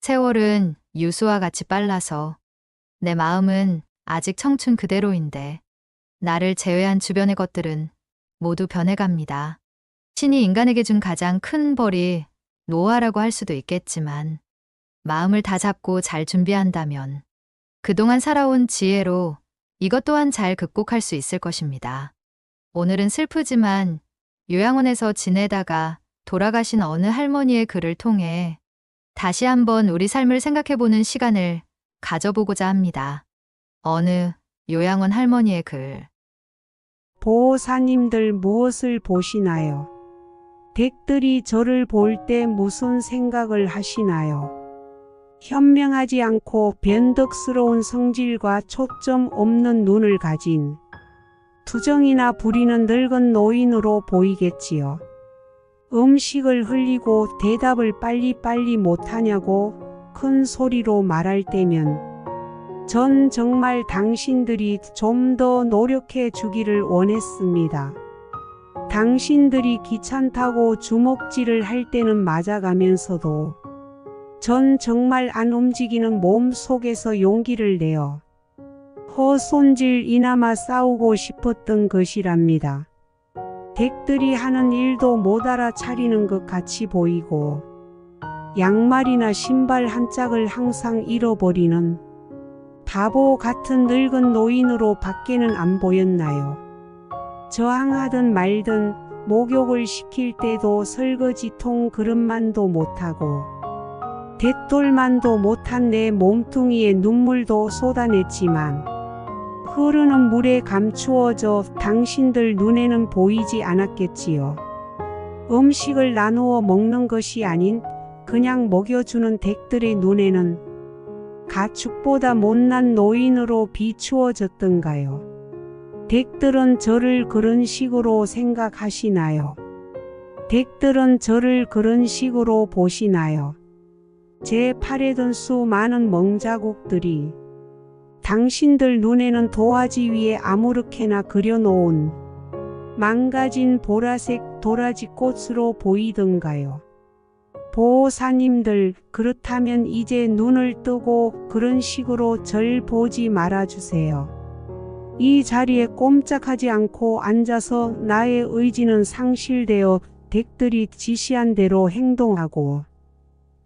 세월은 유수와 같이 빨라서 내 마음은 아직 청춘 그대로인데 나를 제외한 주변의 것들은 모두 변해갑니다. 신이 인간에게 준 가장 큰 벌이 노화라고 할 수도 있겠지만 마음을 다 잡고 잘 준비한다면 그동안 살아온 지혜로 이것 또한 잘 극복할 수 있을 것입니다. 오늘은 슬프지만 요양원에서 지내다가 돌아가신 어느 할머니의 글을 통해 다시 한번 우리 삶을 생각해보는 시간을 가져보고자 합니다. 어느 요양원 할머니의 글. 보호사님들 무엇을 보시나요? 댁들이 저를 볼 때 무슨 생각을 하시나요? 현명하지 않고 변덕스러운 성질과 초점 없는 눈을 가진 투정이나 부리는 늙은 노인으로 보이겠지요. 음식을 흘리고 대답을 빨리빨리 못하냐고 큰 소리로 말할 때면 전 정말 당신들이 좀 더 노력해 주기를 원했습니다. 당신들이 귀찮다고 주먹질을 할 때는 맞아가면서도 전 정말 안 움직이는 몸 속에서 용기를 내어 허손질 이나마 싸우고 싶었던 것이랍니다. 댁들이 하는 일도 못 알아차리는 것 같이 보이고 양말이나 신발 한 짝을 항상 잃어버리는 바보 같은 늙은 노인으로 밖에는 안 보였나요? 저항하든 말든 목욕을 시킬 때도 설거지통 그릇만도 못하고 대돌만도 못한 내 몸뚱이에 눈물도 쏟아냈지만 흐르는 물에 감추어져 당신들 눈에는 보이지 않았겠지요. 음식을 나누어 먹는 것이 아닌 그냥 먹여주는 댁들의 눈에는 가축보다 못난 노인으로 비추어졌던가요. 댁들은 저를 그런 식으로 생각하시나요? 댁들은 저를 그런 식으로 보시나요? 제 팔에 든 수많은 멍자국들이 당신들 눈에는 도화지 위에 아무렇게나 그려놓은 망가진 보라색 도라지 꽃으로 보이던가요? 보호사님들, 그렇다면 이제 눈을 뜨고 그런 식으로 절 보지 말아주세요. 이 자리에 꼼짝하지 않고 앉아서 나의 의지는 상실되어 댁들이 지시한 대로 행동하고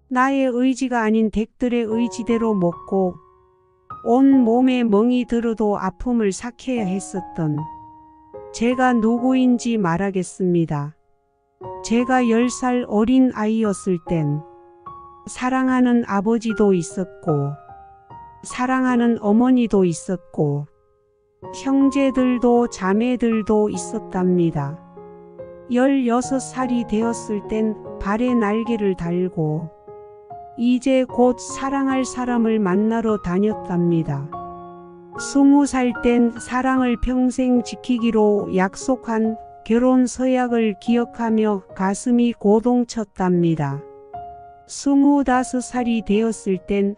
나의 의지가 아닌 댁들의 의지대로 먹고 온 몸에 멍이 들어도 아픔을 삭해야 했었던 제가 누구인지 말하겠습니다. 제가 10살 어린 아이였을 땐 사랑하는 아버지도 있었고 사랑하는 어머니도 있었고 형제들도 자매들도 있었답니다. 16살이 되었을 땐 발에 날개를 달고 이제 곧 사랑할 사람을 만나러 다녔답니다. 스무 살 땐 사랑을 평생 지키기로 약속한 결혼 서약을 기억하며 가슴이 고동쳤답니다. 스무다섯 살이 되었을 땐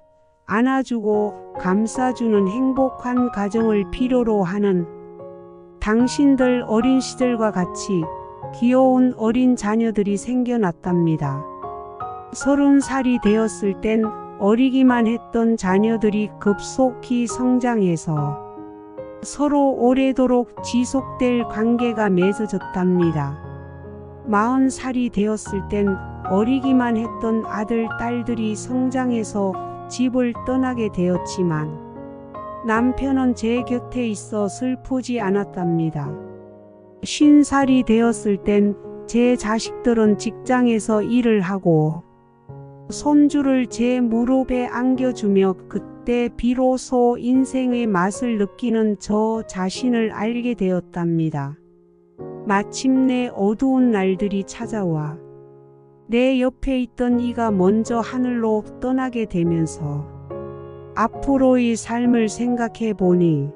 안아주고 감싸주는 행복한 가정을 필요로 하는 당신들 어린 시절과 같이 귀여운 어린 자녀들이 생겨났답니다. 서른 살이 되었을 땐 어리기만 했던 자녀들이 급속히 성장해서 서로 오래도록 지속될 관계가 맺어졌답니다. 마흔 살이 되었을 땐 어리기만 했던 아들, 딸들이 성장해서 집을 떠나게 되었지만 남편은 제 곁에 있어 슬프지 않았답니다. 쉰 살이 되었을 땐 제 자식들은 직장에서 일을 하고 손주를 제 무릎에 안겨주며 그때 비로소 인생의 맛을 느끼는 저 자신을 알게 되었답니다. 마침내 어두운 날들이 찾아와 내 옆에 있던 이가 먼저 하늘로 떠나게 되면서 앞으로의 삶을 생각해 보니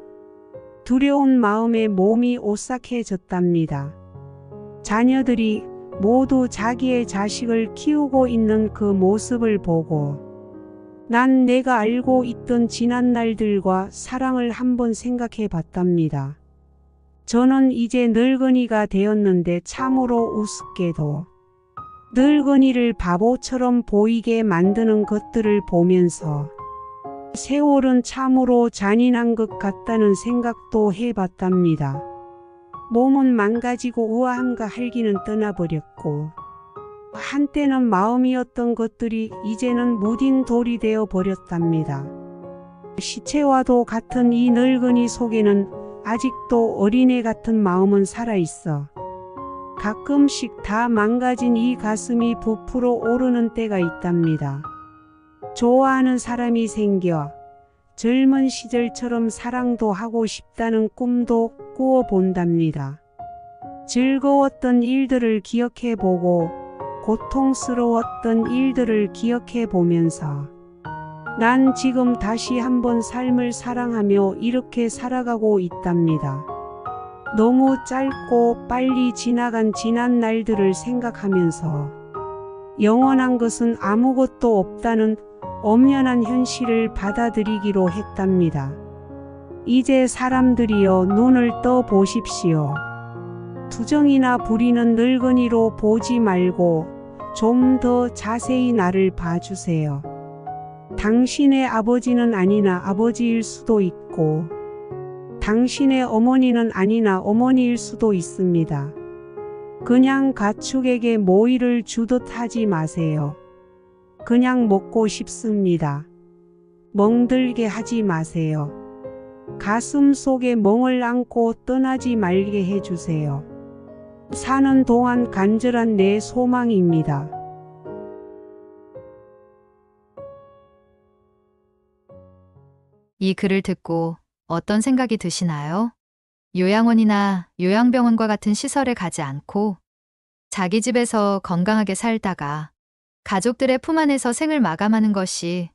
두려운 마음에 몸이 오싹해졌답니다. 자녀들이 모두 자기의 자식을 키우고 있는 그 모습을 보고 난 내가 알고 있던 지난 날들과 사랑을 한번 생각해 봤답니다. 저는 이제 늙은이가 되었는데 참으로 우습게도 늙은이를 바보처럼 보이게 만드는 것들을 보면서 세월은 참으로 잔인한 것 같다는 생각도 해봤답니다. 몸은 망가지고 우아함과 활기는 떠나버렸고 한때는 마음이었던 것들이 이제는 무딘 돌이 되어 버렸답니다. 시체와도 같은 이 늙은이 속에는 아직도 어린애 같은 마음은 살아있어. 가끔씩 다 망가진 이 가슴이 부풀어 오르는 때가 있답니다. 좋아하는 사람이 생겨 젊은 시절처럼 사랑도 하고 싶다는 꿈도 꾸어 본답니다. 즐거웠던 일들을 기억해 보고 고통스러웠던 일들을 기억해 보면서 난 지금 다시 한번 삶을 사랑하며 이렇게 살아가고 있답니다. 너무 짧고 빨리 지나간 지난 날들을 생각하면서 영원한 것은 아무것도 없다는 엄연한 현실을 받아들이기로 했답니다. 이제 사람들이여 눈을 떠 보십시오. 투정이나 부리는 늙은이로 보지 말고 좀 더 자세히 나를 봐주세요. 당신의 아버지는 아니나 아버지일 수도 있고, 당신의 어머니는 아니나 어머니일 수도 있습니다. 그냥 가축에게 모이를 주듯 하지 마세요. 그냥 먹고 싶습니다. 멍들게 하지 마세요. 가슴 속에 멍을 안고 떠나지 말게 해주세요. 사는 동안 간절한 내 소망입니다. 이 글을 듣고 어떤 생각이 드시나요? 요양원이나 요양병원과 같은 시설에 가지 않고 자기 집에서 건강하게 살다가 가족들의 품 안에서 생을 마감하는 것이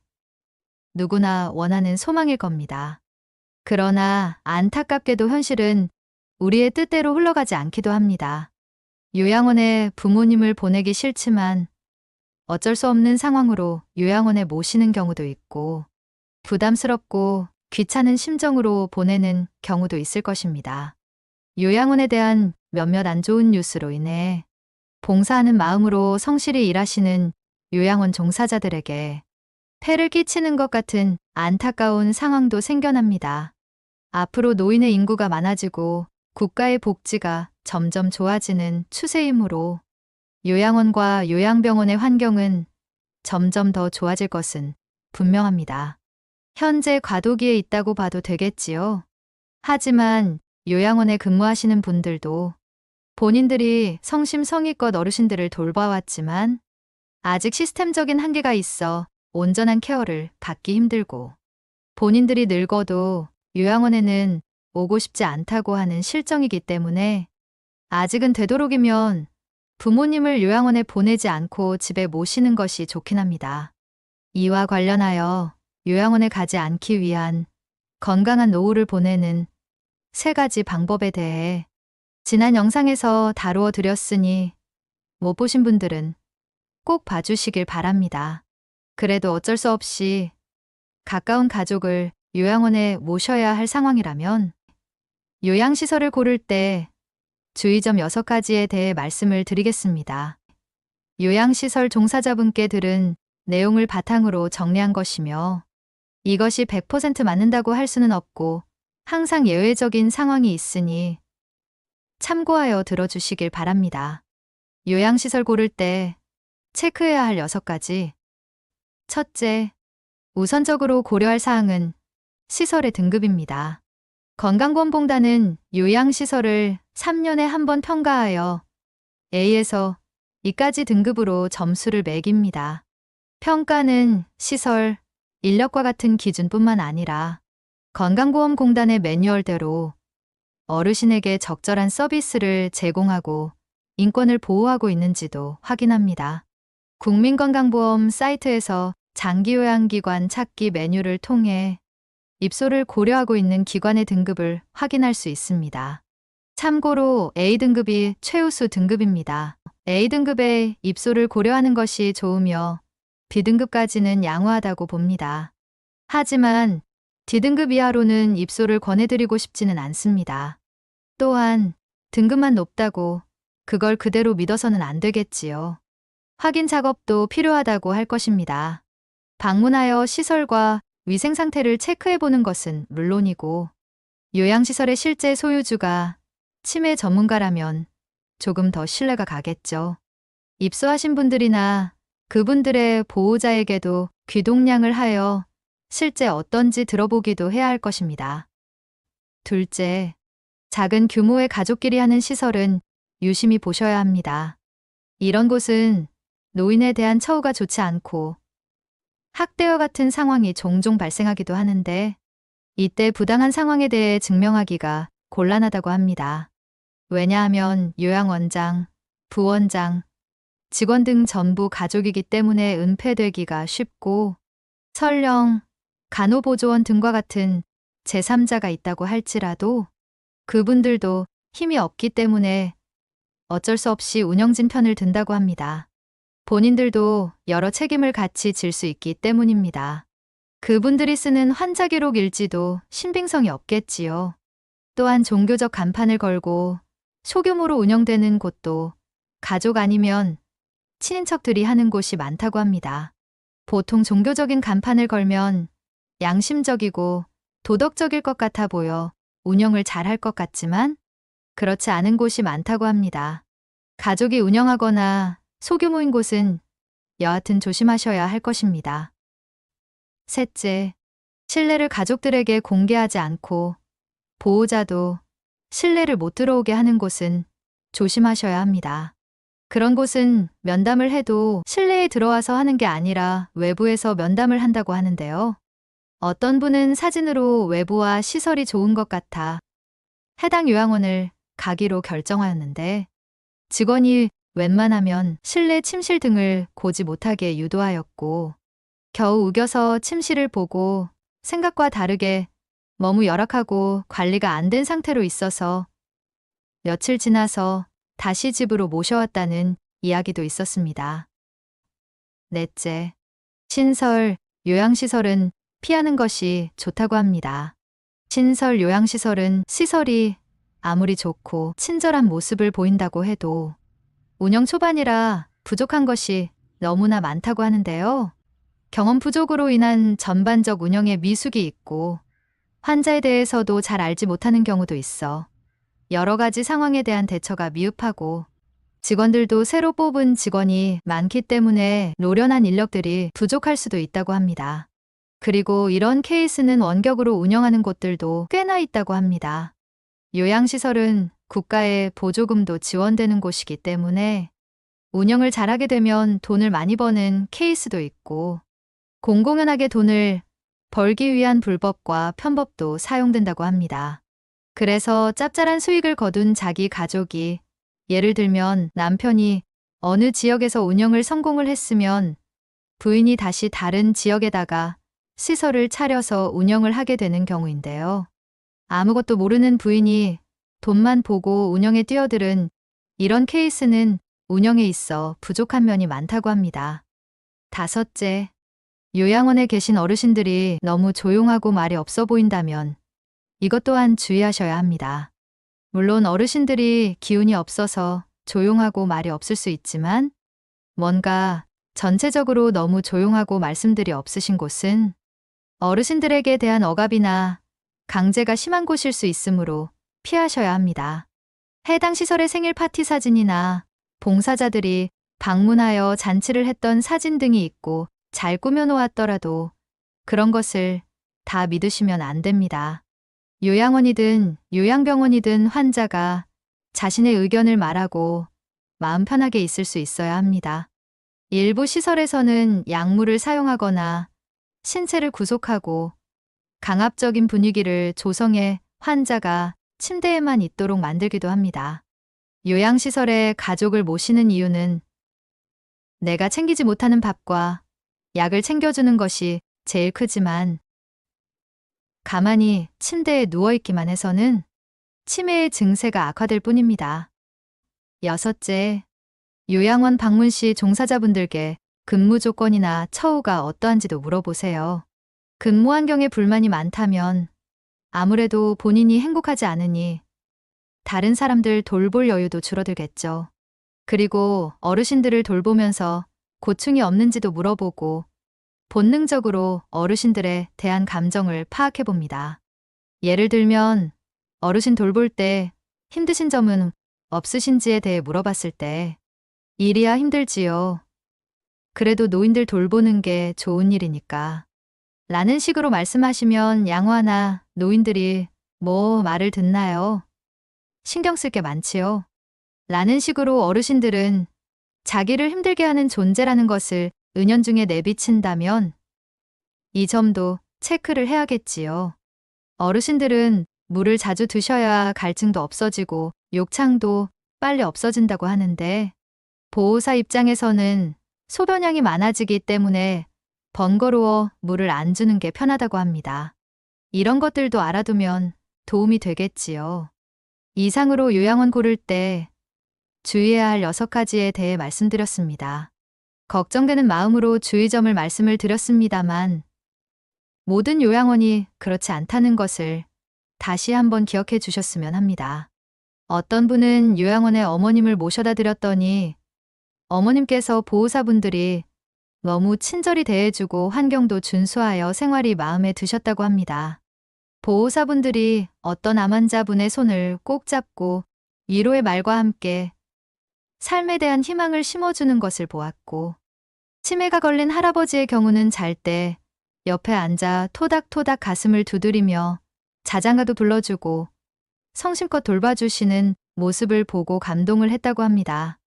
누구나 원하는 소망일 겁니다. 그러나 안타깝게도 현실은 우리의 뜻대로 흘러가지 않기도 합니다. 요양원에 부모님을 보내기 싫지만 어쩔 수 없는 상황으로 요양원에 모시는 경우도 있고 부담스럽고 귀찮은 심정으로 보내는 경우도 있을 것입니다. 요양원에 대한 몇몇 안 좋은 뉴스로 인해 봉사하는 마음으로 성실히 일하시는 요양원 종사자들에게 폐를 끼치는 것 같은 안타까운 상황도 생겨납니다. 앞으로 노인의 인구가 많아지고 국가의 복지가 점점 좋아지는 추세이므로 요양원과 요양병원의 환경은 점점 더 좋아질 것은 분명합니다. 현재 과도기에 있다고 봐도 되겠지요. 하지만 요양원에 근무하시는 분들도 본인들이 성심성의껏 어르신들을 돌봐왔지만 아직 시스템적인 한계가 있어 온전한 케어를 받기 힘들고 본인들이 늙어도 요양원에는 오고 싶지 않다고 하는 실정이기 때문에 아직은 되도록이면 부모님을 요양원에 보내지 않고 집에 모시는 것이 좋긴 합니다. 이와 관련하여 요양원에 가지 않기 위한 건강한 노후를 보내는 세 가지 방법에 대해 지난 영상에서 다루어 드렸으니 못 보신 분들은 꼭 봐주시길 바랍니다. 그래도 어쩔 수 없이 가까운 가족을 요양원에 모셔야 할 상황이라면 요양시설을 고를 때 주의점 6가지에 대해 말씀을 드리겠습니다. 요양시설 종사자분께 들은 내용을 바탕으로 정리한 것이며 이것이 100% 맞는다고 할 수는 없고 항상 예외적인 상황이 있으니 참고하여 들어주시길 바랍니다. 요양시설 고를 때 체크해야 할 6가지. 첫째, 우선적으로 고려할 사항은 시설의 등급입니다. 건강보험공단은 요양시설을 3년에 한 번 평가하여 A에서 E까지 등급으로 점수를 매깁니다. 평가는 시설, 인력과 같은 기준뿐만 아니라 건강보험공단의 매뉴얼대로 어르신에게 적절한 서비스를 제공하고 인권을 보호하고 있는지도 확인합니다. 국민건강보험 사이트에서 장기요양기관 찾기 메뉴를 통해 입소를 고려하고 있는 기관의 등급을 확인할 수 있습니다. 참고로 A등급이 최우수 등급입니다. A등급의 입소를 고려하는 것이 좋으며 B등급까지는 양호하다고 봅니다. 하지만 D등급 이하로는 입소를 권해드리고 싶지는 않습니다. 또한 등급만 높다고 그걸 그대로 믿어서는 안 되겠지요. 확인 작업도 필요하다고 할 것입니다. 방문하여 시설과 위생 상태를 체크해 보는 것은 물론이고 요양시설의 실제 소유주가 치매 전문가라면 조금 더 신뢰가 가겠죠. 입소하신 분들이나 그분들의 보호자에게도 귀동량을 하여 실제 어떤지 들어보기도 해야 할 것입니다. 둘째, 작은 규모의 가족끼리 하는 시설은 유심히 보셔야 합니다. 이런 곳은 노인에 대한 처우가 좋지 않고 학대와 같은 상황이 종종 발생하기도 하는데 이때 부당한 상황에 대해 증명하기가 곤란하다고 합니다. 왜냐하면 요양원장, 부원장, 직원 등 전부 가족이기 때문에 은폐되기가 쉽고 설령 간호보조원 등과 같은 제3자가 있다고 할지라도 그분들도 힘이 없기 때문에 어쩔 수 없이 운영진 편을 든다고 합니다. 본인들도 여러 책임을 같이 질 수 있기 때문입니다. 그분들이 쓰는 환자 기록 일지도 신빙성이 없겠지요. 또한 종교적 간판을 걸고 소규모로 운영되는 곳도 가족 아니면 친인척들이 하는 곳이 많다고 합니다. 보통 종교적인 간판을 걸면 양심적이고 도덕적일 것 같아 보여 운영을 잘할 것 같지만 그렇지 않은 곳이 많다고 합니다. 가족이 운영하거나 소규모인 곳은 여하튼 조심하셔야 할 것입니다. 셋째, 신뢰를 가족들에게 공개하지 않고 보호자도 신뢰를 못 들어오게 하는 곳은 조심하셔야 합니다. 그런 곳은 면담을 해도 실내에 들어와서 하는 게 아니라 외부에서 면담을 한다고 하는데요. 어떤 분은 사진으로 외부와 시설이 좋은 것 같아 해당 요양원을 가기로 결정하였는데 직원이 웬만하면 실내 침실 등을 고지 못하게 유도하였고 겨우 우겨서 침실을 보고 생각과 다르게 너무 열악하고 관리가 안 된 상태로 있어서 며칠 지나서 다시 집으로 모셔왔다는 이야기도 있었습니다. 넷째, 신설, 요양시설은 피하는 것이 좋다고 합니다. 신설 요양시설은 시설이 아무리 좋고 친절한 모습을 보인다고 해도 운영 초반이라 부족한 것이 너무나 많다고 하는데요. 경험 부족으로 인한 전반적 운영에 미숙이 있고 환자에 대해서도 잘 알지 못하는 경우도 있어 여러 가지 상황에 대한 대처가 미흡하고 직원들도 새로 뽑은 직원이 많기 때문에 노련한 인력들이 부족할 수도 있다고 합니다. 그리고 이런 케이스는 원격으로 운영하는 곳들도 꽤나 있다고 합니다. 요양시설은 국가의 보조금도 지원되는 곳이기 때문에 운영을 잘하게 되면 돈을 많이 버는 케이스도 있고 공공연하게 돈을 벌기 위한 불법과 편법도 사용된다고 합니다. 그래서 짭짤한 수익을 거둔 자기 가족이 예를 들면 남편이 어느 지역에서 운영을 성공을 했으면 부인이 다시 다른 지역에다가 시설을 차려서 운영을 하게 되는 경우인데요. 아무것도 모르는 부인이 돈만 보고 운영에 뛰어들은 이런 케이스는 운영에 있어 부족한 면이 많다고 합니다. 다섯째, 요양원에 계신 어르신들이 너무 조용하고 말이 없어 보인다면 이것 또한 주의하셔야 합니다. 물론 어르신들이 기운이 없어서 조용하고 말이 없을 수 있지만 뭔가 전체적으로 너무 조용하고 말씀들이 없으신 곳은 어르신들에게 대한 억압이나 강제가 심한 곳일 수 있으므로 피하셔야 합니다. 해당 시설의 생일 파티 사진이나 봉사자들이 방문하여 잔치를 했던 사진 등이 있고 잘 꾸며놓았더라도 그런 것을 다 믿으시면 안 됩니다. 요양원이든 요양병원이든 환자가 자신의 의견을 말하고 마음 편하게 있을 수 있어야 합니다. 일부 시설에서는 약물을 사용하거나 신체를 구속하고 강압적인 분위기를 조성해 환자가 침대에만 있도록 만들기도 합니다. 요양시설에 가족을 모시는 이유는 내가 챙기지 못하는 밥과 약을 챙겨주는 것이 제일 크지만 가만히 침대에 누워있기만 해서는 치매의 증세가 악화될 뿐입니다. 여섯째, 요양원 방문 시 종사자분들께 근무 조건이나 처우가 어떠한지도 물어보세요. 근무 환경에 불만이 많다면 아무래도 본인이 행복하지 않으니 다른 사람들 돌볼 여유도 줄어들겠죠. 그리고 어르신들을 돌보면서 고충이 없는지도 물어보고 본능적으로 어르신들에 대한 감정을 파악해 봅니다. 예를 들면 어르신 돌볼 때 힘드신 점은 없으신지에 대해 물어봤을 때 일이야 힘들지요. 그래도 노인들 돌보는 게 좋은 일이니까. 라는 식으로 말씀하시면 양호하나 노인들이 뭐 말을 듣나요? 신경 쓸 게 많지요. 라는 식으로 어르신들은 자기를 힘들게 하는 존재라는 것을 은연중에 내비친다면 이 점도 체크를 해야겠지요. 어르신들은 물을 자주 드셔야 갈증도 없어지고 욕창도 빨리 없어진다고 하는데 보호사 입장에서는 소변량이 많아지기 때문에 번거로워 물을 안 주는 게 편하다고 합니다. 이런 것들도 알아두면 도움이 되겠지요. 이상으로 요양원 고를 때 주의해야 할 여섯 가지에 대해 말씀드렸습니다. 걱정되는 마음으로 주의점을 말씀을 드렸습니다만 모든 요양원이 그렇지 않다는 것을 다시 한번 기억해 주셨으면 합니다. 어떤 분은 요양원에 어머님을 모셔다 드렸더니 어머님께서 보호사분들이 너무 친절히 대해주고 환경도 준수하여 생활이 마음에 드셨다고 합니다. 보호사분들이 어떤 암 환자분의 손을 꼭 잡고 위로의 말과 함께 삶에 대한 희망을 심어주는 것을 보았고, 치매가 걸린 할아버지의 경우는 잘 때 옆에 앉아 토닥토닥 가슴을 두드리며 자장가도 불러주고 성심껏 돌봐주시는 모습을 보고 감동을 했다고 합니다.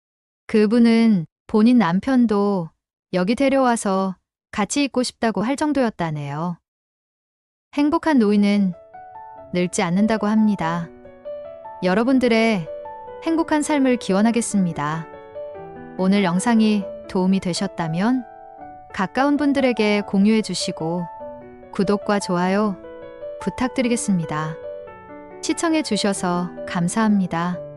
그분은 본인 남편도 여기 데려와서 같이 있고 싶다고 할 정도였다네요. 행복한 노인은 늙지 않는다고 합니다. 여러분들의 행복한 삶을 기원하겠습니다. 오늘 영상이 도움이 되셨다면 가까운 분들에게 공유해 주시고 구독과 좋아요 부탁드리겠습니다. 시청해 주셔서 감사합니다.